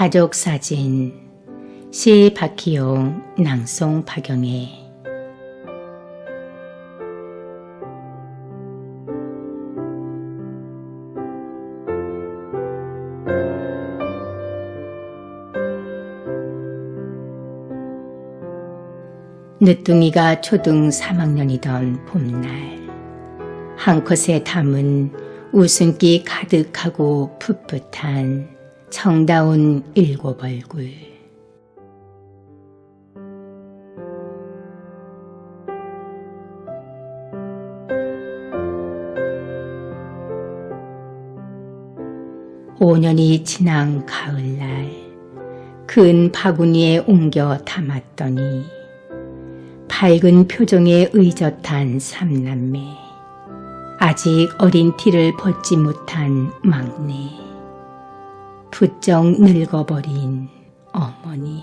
가족 사진 시 박희용 낭송 박영애. 늦둥이가 초등 3학년이던 봄날 한 컷에 담은 웃음기 가득하고 풋풋한 정다운 일곱 얼굴. 오년이 지난 가을날 큰 바구니에 옮겨 담았더니 밝은 표정에 의젓한 삼남매 아직 어린 티를 벗지 못한 막내 부쩍 늙어버린 어머니.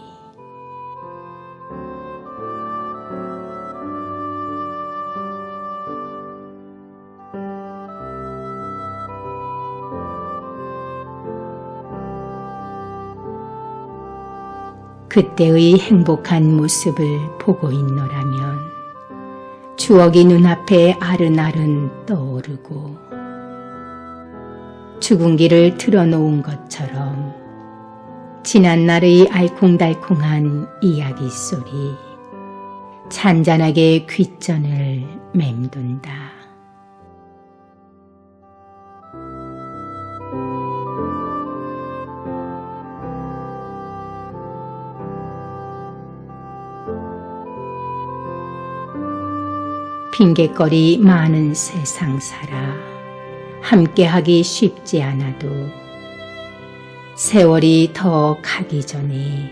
그때의 행복한 모습을 보고 있노라면 추억이 눈앞에 아른아른 떠오르고 죽은 길을 틀어놓은 것처럼 지난날의 알콩달콩한 이야기 소리 잔잔하게 귓전을 맴돈다. 핑계거리 많은 세상 살아 함께하기 쉽지 않아도 세월이 더 가기 전에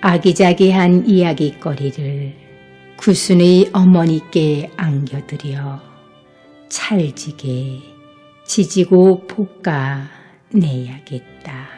아기자기한 이야기거리를 구순의 어머니께 안겨드려 찰지게 지지고 볶아 내야겠다.